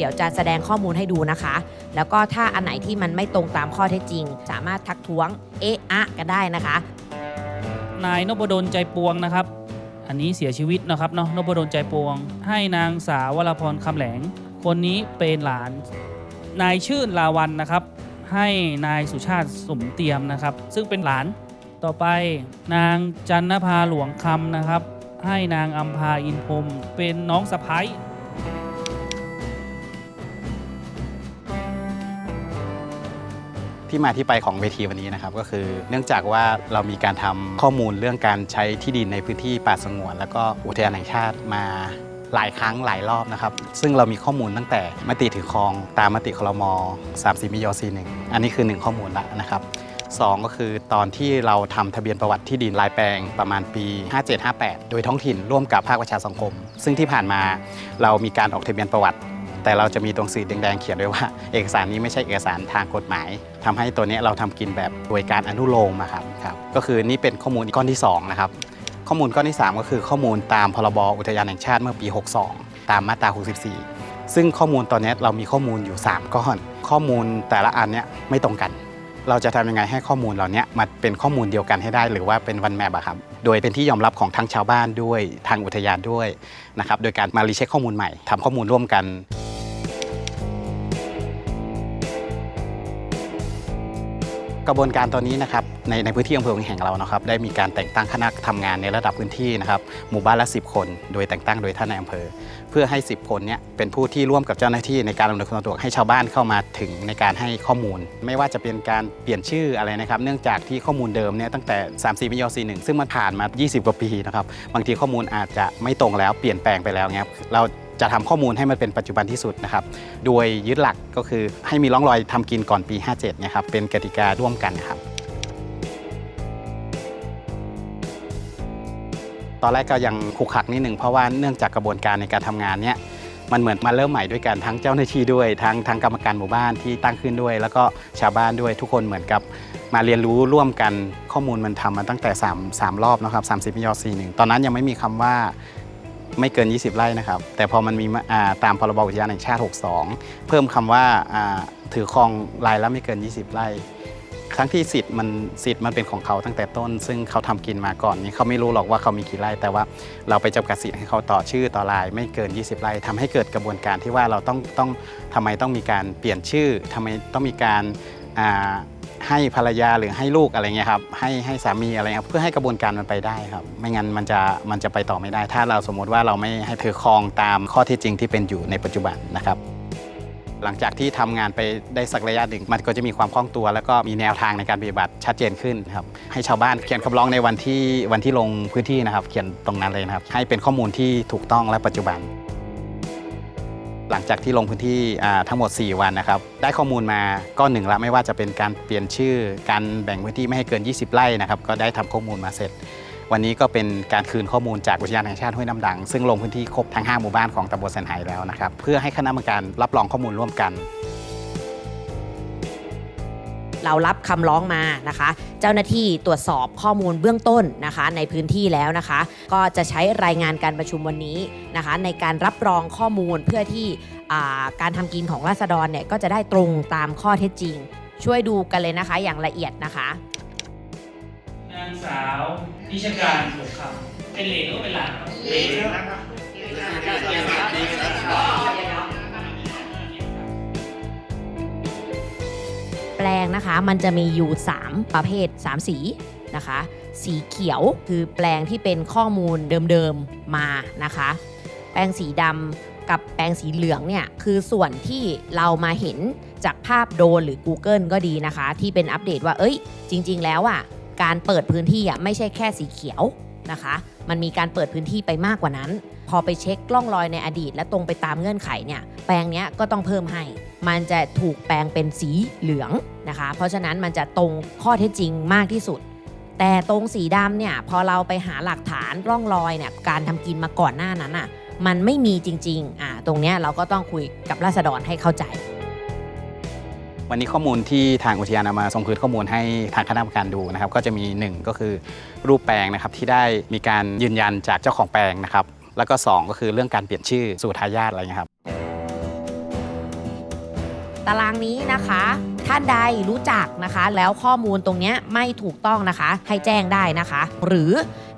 เดี๋ยวจะแสดงข้อมูลให้ดูนะคะ แล้วก็ถ้าอันไหนที่มันไม่ตรงตามข้อเท็จจริง สามารถทักท้วงเอะอะกันได้นะคะ นายนพดลใจปวงนะครับ อันนี้เสียชีวิตนะครับเนาะนพดลใจปวง ให้นางสาววรพรคำแหลง คนนี้เป็นหลาน นายชื่นลาวันนะครับ ให้นายสุชาติสมเตียมนะครับ ซึ่งเป็นหลานต่อไปนางจันนภาหลวงคำนะครับ ให้นางอัมพาอินพรมเป็นน้องสะพ้าย ที่มาที่ไปของเวทีวันนี้นะครับก็คือ เนื่องจากว่าเรามีการทำข้อมูลเรื่องการใช้ที่ดินในพื้นที่ป่าสงวน แล้วก็อุทยานแห่งชาติมาหลายครั้งหลายรอบนะครับ ซึ่งเรามีข้อมูลตั้งแต่มติถือครองตามมติคลม34มิย41อันนี้คือ 1 ข้อมูลละนะครับสองก็คือตอนที่เราทำทะเบียนประวัติที่ดินรายแปลงประมาณปี 5758 โดยท้องถิ่นร่วมกับภาคประชาสังคม ซึ่งที่ผ่านมาเรามีการออกทะเบียนประวัติ แต่เราจะมีตรงสีแดงๆเขียนไว้ว่า เอกสารนี้ไม่ใช่เอกสารทางกฎหมายทำให้ตัวนี้เราทำกินแบบโดยการอนุโลมอะครับครับ ก็คือนี่เป็นข้อมูลก้อนที่2นะครับข้อมูลก้อนที่ 3 ก็คือข้อมูลตามพรบอุทยานแห่งชาติเมื่อปี 62 ตามมาตรา 64 ซึ่งข้อมูลตอนนี้เรามีข้อมูลอยู่ 3 ก้อน ข้อมูลแต่ละอันเนี้ยไม่ตรงกัน เราจะทำยังไงให้ข้อมูลเหล่านี้มาเป็นข้อมูลเดียวกันให้ได้ หรือว่าเป็นวันแมปอะครับโดยเป็นที่ยอมรับของทั้งชาวบ้านด้วยทางอุทยานด้วยนะครับโดยการมารีเช็คข้อมูลใหม่ทำข้อมูลร่วมกัน ระบวนการตอนนี้นะครับในในพื้นที่อำเภอแห่งเรานะครับได้มีการแต่งตั้งคณะทำงานในระดับพื้นที่นะครับหมู่บ้านละ 10 คน โดยแต่งตั้งโดยท่านในายอำเภอ เพื่อให้ 10 คนเนี้ยเป็นผู้ที่ร่วมกับเจ้าหน้าที่ในการอำนวยความสะดวกให้ชาวบ้านเข้ามาถึงในการให้ข้อมูล ไม่ว่าจะเป็นการเปลี่ยนชื่ออะไรนะครับเนื่องจากที่ข้อมูลเดิมเนี่ยตั้งแต่ 3 4มิย41ซึ่งมันผ่านมา 20 กว่าปีนะครับบางทีข้อมูลอาจจะไม่ตรงแล้วเปลี่ยนแปลงไปแล้วเงี้ยเรา จะทำข้อมูลให้มันเป็นปัจจุบันที่สุดนะครับ โดยยึดหลักก็คือให้มีร่องรอยทำกินก่อนปี 57นะครับ เป็นกติการ่วมกันนะครับ ตอนแรกก็ยังขุกขักนิดหนึ่งเพราะว่าเนื่องจากกระบวนการในการทำงานเนี้ยมันเหมือนมาเริ่มใหม่ด้วยกันทั้งเจ้าหน้าที่ด้วยทั้งทั้งกรรมการหมู่บ้านที่ตั้งขึ้นด้วย แล้วก็ชาวบ้านด้วยทุกคนเหมือนกับมาเรียนรู้ร่วมกันข้อมูลมันทำมาตั้งแต่ 3 3 รอบนะครับ30มิยอ41ตอนนั้นยังไม่มีคำว่า ไม่เกิน 20 ไร่นะครับ แต่พอมันมีาอ่าตามพรบอุทยานแห่งชาติ 62 เพิ่มคำว่าอ่าถือครองรายละไม่เกิน 20 ไร่ทั้งที่สิทธิ์มันสิทธิ์มันเป็นของเขาตั้งแต่ต้น ซึ่งเขาทำกินมาก่อนนี้เขาไม่รู้หรอกว่าเขามีกี่ไร่แต่ว่าเราไปจำกัดสิทธิ์ให้เขาต่อชื่อต่อลายไม่เกิน 20 ไร่ทำให้เกิดกระบวนการที่ว่าเราต้องต้องทำไมต้องมีการเปลี่ยนชื่อทำไมต้องมีการอ่า ให้ภรรยาหรือให้ลูกอะไรเงี้ยครับให้ให้สามีอะไรครับเพื่อให้กระบวนการมันไปได้ครับ ไม่งั้นมันจะมันจะไปต่อไม่ได้ ถ้าเราสมมติว่าเราไม่ให้ถือครองตามข้อเท็จจริงที่เป็นอยู่ในปัจจุบันนะครับ หลังจากที่ทำงานไปได้สักระยะหนึ่งมันก็จะมีความคล่องตัว แล้วก็มีแนวทางในการปฏิบัติชัดเจนขึ้นครับให้ชาวบ้านเขียนคำร้องในวันที่วันที่ลงพื้นที่นะครับ เขียนตรงนั้นเลยนะครับ ให้เป็นข้อมูลที่ถูกต้องและปัจจุบัน หลังจากที่ลงพื้นที่ทั้งหมด 4 วันนะครับ ได้ข้อมูลมาก็หนึ่งละไม่ว่าจะเป็นการเปลี่ยนชื่อ การแบ่งพื้นที่ไม่ให้เกิน 20 ไร่นะครับ ก็ได้ทำข้อมูลมาเสร็จ วันนี้ก็เป็นการคืนข้อมูลจากอุทยานแห่งชาติห้วยน้ำดัง ซึ่งลงพื้นที่ครบทั้ง 5 หมู่บ้านของตำบลเซนไฮแล้วนะครับ เพื่อให้คณะกรรมการรับรองข้อมูลร่วมกัน เรารับคำร้องมานะคะ เจ้าหน้าที่ตรวจสอบข้อมูลเบื้องต้นนะคะ ในพื้นที่แล้วนะคะ ก็จะใช้รายงานการประชุมวันนี้นะคะ ในการรับรองข้อมูลเพื่อที่อ่าการทำกินของราษฎรเนี่ยก็จะได้ตรงตามข้อเท็จจริง ช่วยดูกันเลยนะคะอย่างละเอียดนะคะนางสาวนิชการหลวงคำเป็นเหลนหรือว่าเป็นหลานครับเหลน แปลงนะคะ มันจะมีอยู่ 3 ประเภท 3 สีนะคะ สีเขียวคือแปลงที่เป็นข้อมูลเดิมๆมานะคะ แปลงสีดำกับแปลงสีเหลืองเนี่ยคือส่วนที่เรามาเห็นจากภาพโดรนหรือ Google ก็ดีนะคะ ที่เป็นอัปเดตว่าเอ้ย จริง ๆ แล้วอะการเปิดพื้นที่อะไม่ใช่แค่สีเขียวนะคะ มันมีการเปิดพื้นที่ไปมากกว่านั้น พอไปเช็คกล้องรอยในอดีต และตรงไปตามเงื่อนไขเนี่ยแปลงเนี้ยก็ต้องเพิ่มให้ มันจะถูกแปลงเป็นสีเหลืองนะคะ เพราะฉะนั้นมันจะตรงข้อเท็จจริงมากที่สุด แต่ตรงสีดำเนี่ยพอเราไปหาหลักฐานร่องรอยเนี่ยการทำกินมาก่อนหน้านั้นอะมันไม่มีจริงๆอ่าตรงเนี้ยเราก็ต้องคุยกับราษฎรให้เข้าใจ วันนี้ข้อมูลที่ทางอุทยานเอามาส่งคืนข้อมูลให้ทางคณะกรรมการดูนะครับ ก็จะมี 1 ก็คือรูปแปลงนะครับที่ได้มีการยืนยันจากเจ้าของแปลงนะครับ แล้วก็ 2 ก็คือเรื่องการเปลี่ยนชื่อสู่ทายาทอะไรเงี้ยครับารางนี้นะคะท่านใดรู้จักนะคะ แล้วข้อมูลตรงนี้ไม่ถูกต้องนะคะ ให้แจ้งได้นะคะ หรือ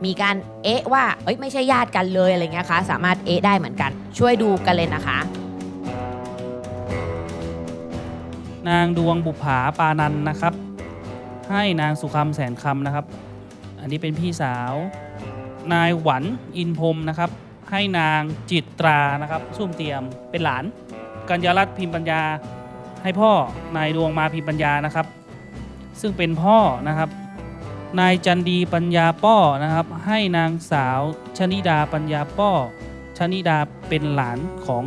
มีการเอ๊ะว่าเอ้ยไม่ใช่ญาติกันเลยอะไรเงี้ยคะสามารถเอ๊ะได้เหมือนกัน ช่วยดูกันเลยนะคะ นางดวงบุภาปานันนะครับ ให้นางสุคำแสนคำนะครับ อันนี้เป็นพี่สาว นายหวันอินพรมนะครับ ให้นางจิตรานะครับ ซุ่มเตรียมเป็นหลาน กัญญารัตน์พิมพ์ปัญญา ให้พ่อนายดวงมาพิปัญญานะครับ ซึ่งเป็นพ่อนะครับ นายจันดีปัญญาป้อนะครับ ให้นางสาวชนิดาปัญญาป้อชนิดาเป็นหลานของ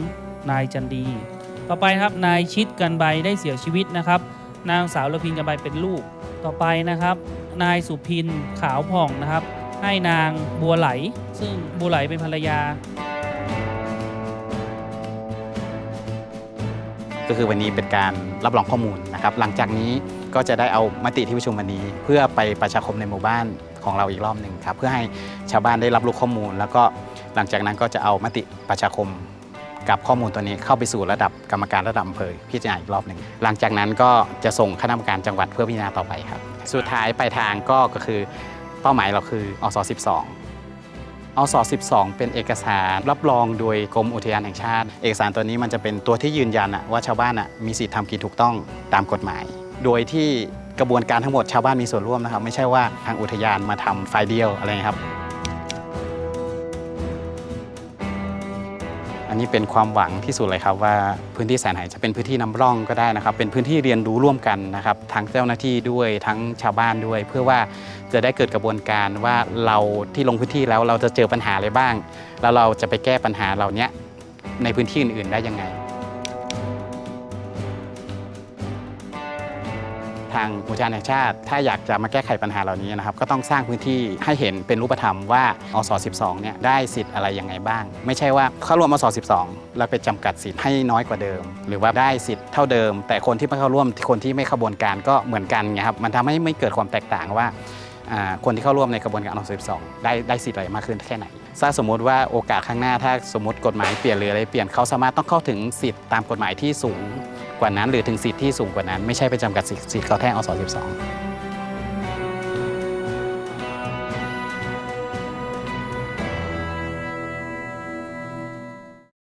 นายจันดี ต่อไปครับนายชิดกันใบได้เสียชีวิตนะครับ นางสาวละพินกันใบเป็นลูก ต่อไปนะครับ นายสุพินขาวผ่องนะครับ ให้นางบัวไหล ซึ่งบัวไหลเป็นภรรยา ก็คือวันนี้เป็นการรับรองข้อมูลนะครับ หลังจากนี้ก็จะได้เอามติที่ประชุมวันนี้ เพื่อไปประชาคมในหมู่บ้านของเราอีกรอบหนึ่งครับ เพื่อให้ชาวบ้านได้รับรู้ข้อมูล แล้วก็หลังจากนั้นก็จะเอามติประชาคมกับข้อมูลตัวนี้เข้าไปสู่ระดับกรรมการระดับอำเภอพิจารณาอีกรอบหนึ่งหลังจากนั้นก็จะส่งคณะกรรมการจังหวัดเพื่อพิจารณาต่อไปครับ สุดท้ายปลายทางก็ก็คือเป้าหมายเราคืออส12 อส12 เป็นเอกสารรับรองโดยกรมอุทยานแห่งชาติ เอกสารตัวนี้มันจะเป็นตัวที่ยืนยันว่าชาวบ้านมีสิทธิ์ทำกินถูกต้องตามกฎหมาย โดยที่กระบวนการทั้งหมดชาวบ้านมีส่วนร่วมนะครับ ไม่ใช่ว่าทางอุทยานมาทำไฟเดียวอะไรครับ นนี้เป็นความหวังที่สุดเลยครับว่าพื้นที่แสนหายจะเป็นพื้นที่นำร่องก็ได้นะครับ เป็นพื้นที่เรียนรู้ร่วมกันนะครับทั้งเจ้าหน้าที่ด้วยทั้งชาวบ้านด้วย เพื่อว่าจะได้เกิดกระบวนการว่าเราที่ลงพื้นที่แล้วเราจะเจอปัญหาอะไรบ้าง แล้วเราจะไปแก้ปัญหาเหล่านี้ในพื้นที่อื่น ๆ ได้ยังไง ทางอุทยานแห่งชาติ ถ้าอยากจะมาแก้ไขปัญหาเหล่านี้นะครับก็ต้องสร้างพื้นที่ให้เห็นเป็นรูปธรรมว่าอส12เนี่ยได้สิทธิ์อะไรยังไงบ้าง ไม่ใช่ว่าเข้าร่วมอส12แล้วไปจำกัดสิทธิ์ให้น้อยกว่าเดิม หรือว่าได้สิทธิ์เท่าเดิม แต่คนที่ไม่เข้าร่วมคนที่ไม่ขบวนการก็เหมือนกันไงครับมันทำให้ไม่เกิดความแตกต่างว่าคนที่เข้าร่วมในกระบวนการอส12ได้ได้สิทธิ์อะไรมากขึ้นแค่ไหนถ้าสมมุติว่าโอกาสข้างหน้าถ้าสมมติกฎหมายเปลี่ยนหรืออะไรเปลี่ยนเขาสามารถต้องเข้าถึงสิทธิ์ตามกฎหมายที่สูง กว่านั้น หรือถึงสิทธิ์ที่สูงกว่านั้น ไม่ใช่ไปจำกัดสิทธิ์เขาแท่งอส12